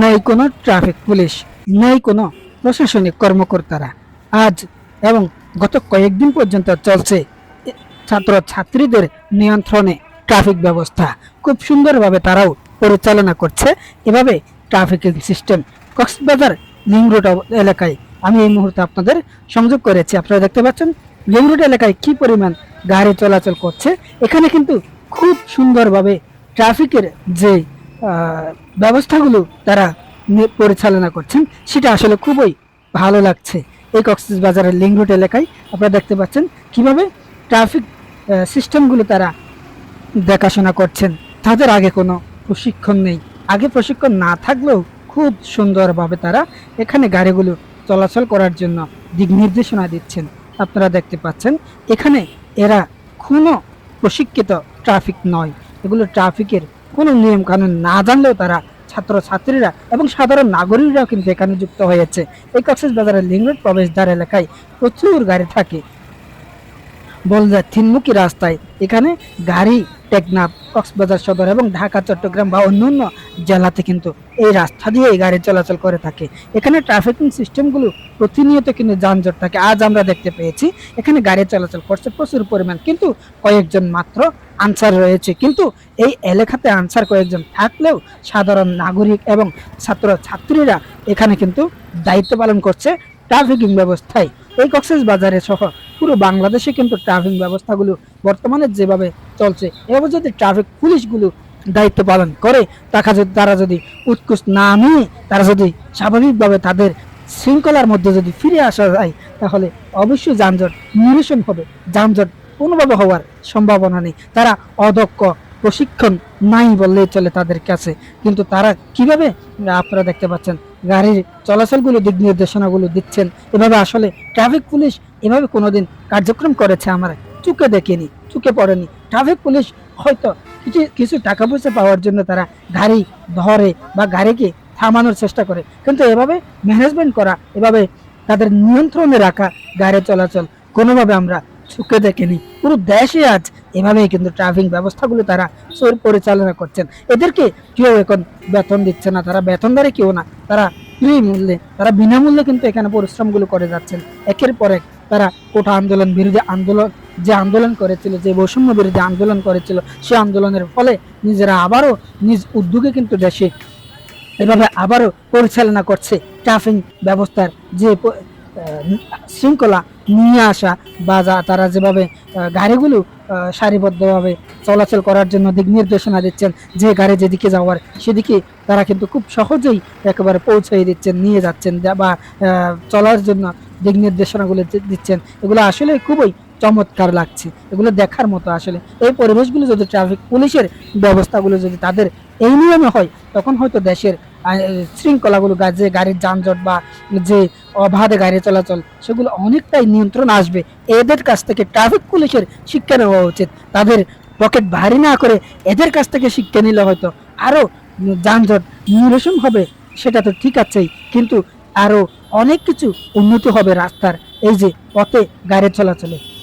নেই কোনো traffic police নেই কোনো প্রশাসনিক কর্মকর্তারা। আজ এবং গত কয়েকদিন পর্যন্ত চলছে ছাত্র ছাত্রীদের নিয়ন্ত্রণে ট্রাফিক ব্যবস্থা। খুব সুন্দরভাবে তারাও পরিচালনা করছে। এভাবে trafficking system Cox's Bazar link road এলাকায় আমি এই মুহূর্তে আপনাদের সংযোগ করেছি। আপনারা দেখতে পাচ্ছেন লিং রোড এলাকায় কি পরিমাণ গাড়ি চলাচল করছে। এখানে কিন্তু খুব সুন্দরভাবে ট্রাফিকের যে ব্যবস্থাগুলো তারা পরিচালনা করছেন, সেটা আসলে খুবই ভালো লাগছে। এই কক্সবাজারের বাজারের লিং রোড এলাকায় আপনারা দেখতে পাচ্ছেন কীভাবে ট্রাফিক সিস্টেমগুলো তারা দেখাশোনা করছেন। তাদের আগে কোনো প্রশিক্ষণ নেই। আগে প্রশিক্ষণ না থাকলেও খুব সুন্দরভাবে তারা এখানে গাড়িগুলো চলাচল করার জন্য দিক নির্দেশনা দিচ্ছেন। আপনারা দেখতে পাচ্ছেন, এখানে এরা কোনো প্রশিক্ষিত ট্রাফিক নয়। এগুলো ট্রাফিকের কোনো নিয়ম কানুন না জানলেও তারা ছাত্র ছাত্রীরা এবং সাধারণ নাগরিকরাও কিন্তু এখানে যুক্ত হয়েছে। এই কক্সেস বাজারের লিঙ্গরোড প্রবেশদ্বার এলাকায় প্রচুর গাড়ি থাকে। বলদা তিনমুখী রাস্তায় এখানে গাড়ি, টেকনাফ কক্সবাজার সদর এবং ঢাকা, চট্টগ্রাম বা অন্যান্য জেলাতে কিন্তু এই রাস্তা দিয়ে এই গাড়ি চলাচল করে থাকে। এখানে ট্রাফিকিং সিস্টেমগুলো প্রতিনিয়ত কিন্তু যানজট থাকে। আজ আমরা দেখতে পেয়েছি, এখানে গাড়ি চলাচল করছে প্রচুর পরিমাণ, কিন্তু কয়েকজন মাত্র আনসার রয়েছে। কিন্তু এই এলাকাতে আনসার কয়েকজন থাকলেও সাধারণ নাগরিক এবং ছাত্র ছাত্রীরা এখানে কিন্তু দায়িত্ব পালন করছে ট্রাফিকিং ব্যবস্থায়। এই কক্সেস বাজারে সহ পুরো বাংলাদেশে কিন্তু ট্রাফিক ব্যবস্থাগুলো বর্তমানে যেভাবে চলছে। এভাবে যদি ট্রাফিক পুলিশগুলো দায়িত্ব পালন করে তারা যদি তারা যদি উৎকুশ না নিয়ে, তারা যদি স্বাভাবিকভাবে তাদের শৃঙ্খলার মধ্যে যদি ফিরে আসা যায়, তাহলে অবশ্যই যানজট নিরসন হবে। যানজট কোনোভাবে হওয়ার সম্ভাবনা নেই। তারা অদক্ষ, প্রশিক্ষণ নাই বললেই চলে তাদের কাছে। কিন্তু তারা কীভাবে, আপনারা দেখতে পাচ্ছেন, গাড়ির চলাচলগুলো, দিক নির্দেশনাগুলো দিচ্ছেন, এভাবে আসলে ট্রাফিক পুলিশ এভাবে কোনোদিন কার্যক্রম করেছে আমার চুকে দেখিনি। চুকে পড়েনি। ট্রাফিক পুলিশ হয়তো কিছু কিছু টাকা পয়সা পাওয়ার জন্য তারা গাড়ি ধরে বা গাড়িকে থামানোর চেষ্টা করে। কিন্তু এভাবে ম্যানেজমেন্ট করা, এভাবে তাদের নিয়ন্ত্রণে রাখা গাড়ি চলাচল কোনোভাবে আমরা চুকে দেখিনি। পুরো দেশে আজ এভাবেই কিন্তু ট্রাফিক ব্যবস্থাগুলো তারা সর- পরিচালনা করছেন। এদেরকে কেউ এখন বেতন দিচ্ছে না, তারা বেতনদারে কেউ না। তারা ফ্রি মূল্যে, তারা বিনামূল্যে কিন্তু এখানে পরিশ্রমগুলো করে যাচ্ছেন। একের পর এক তারা কোটা আন্দোলন বিরোধী আন্দোলন যে আন্দোলন করেছিল, যে বৈষম্য বিরোধী আন্দোলন করেছিল সে আন্দোলনের ফলে নিজেরা আবারও নিজ উদ্যোগে কিন্তু দেশে এভাবে আবারও পরিচালনা করছে ট্রাফিক ব্যবস্থার যে শৃঙ্খলা নিয়ে আসা বা যা তারা যেভাবে গাড়িগুলো সারিবদ্ধভাবে চলাচল করার জন্য দিক নির্দেশনা দিচ্ছেন, যে গাড়ি যেদিকে যাওয়ার সেদিকে তারা কিন্তু খুব সহজেই একেবারে পৌঁছে দিচ্ছেন, নিয়ে যাচ্ছেন বা চলার জন্য দিক নির্দেশনাগুলো দিচ্ছেন। এগুলো আসলে খুবই চমৎকার লাগছে। এগুলো দেখার মতো আসলে। এই পরিবেশগুলো যদি ট্রাফিক পুলিশের ব্যবস্থাগুলো যদি তাদের এই নিয়মে হয়, তখন হয়তো দেশের শৃঙ্খলাগুলো যে গাড়ির যানজট বা যে অবাধে গাড়ি চলাচল, সেগুলো অনেকটাই নিয়ন্ত্রণ আসবে। এদের কাছ থেকে ট্রাফিক পুলিশের শিক্ষা নেওয়া উচিত। তাদের পকেট ভারী না করে এদের কাছ থেকে শিক্ষা নিলে হয়তো আরও যানজট নিরসন হবে, সেটা তো ঠিক আছেই। কিন্তু আরও অনেক কিছু উন্নতি হবে রাস্তার। এই যে পথে গাড়ি চলাচলে।